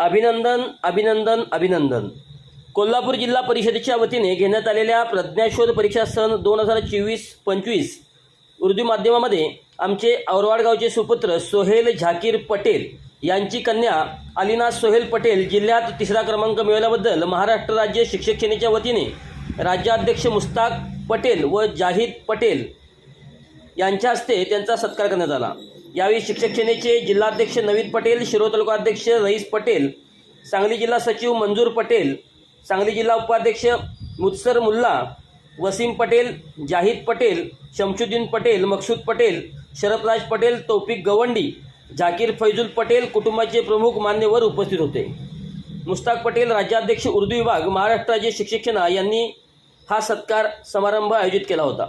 अभिनंदन अभिनंदन अभिनंदन. कोल्हापूर जिल्हा परिषदेच्या वतीने घेण्यात आलेल्या प्रज्ञाशोध परीक्षा सन दोन हजार चोवीस पंचवीस उर्दू माध्यमामध्ये आमचे औरवाड गावचे सुपुत्र सोहेल झाकीर पटेल यांची कन्या अलिना सोहेल पटेल जिल्ह्यात तिसरा क्रमांक मिळवल्याबद्दल महाराष्ट्र राज्य शिक्षक सेनेच्या वतीने राज्याध्यक्ष मुस्ताक पटेल व जाहीद पटेल यांच्या हस्ते त्यांचा सत्कार करण्यात आला. यावेळी शिक्षक सेनेचे जिल्हाध्यक्ष नवीन पटेल शिरो तालुकाध्यक्ष रईस पटेल सांगली जिल्हा सचिव मंजूर पटेल सांगली जिल्हा उपाध्यक्ष मुत्सर मुल्ला वसीम पटेल जाहीद पटेल शमशुद्दीन पटेल मकसूद पटेल शरदराज पटेल तौफिक गवंडी झाकीर फैजुल पटेल कुटुंबाचे प्रमुख मान्यवर उपस्थित होते. मुस्ताक पटेल राज्याध्यक्ष उर्दू विभाग महाराष्ट्र राज्य शिक्षक सेना यांनी हा सत्कार समारंभ आयोजित केला होता.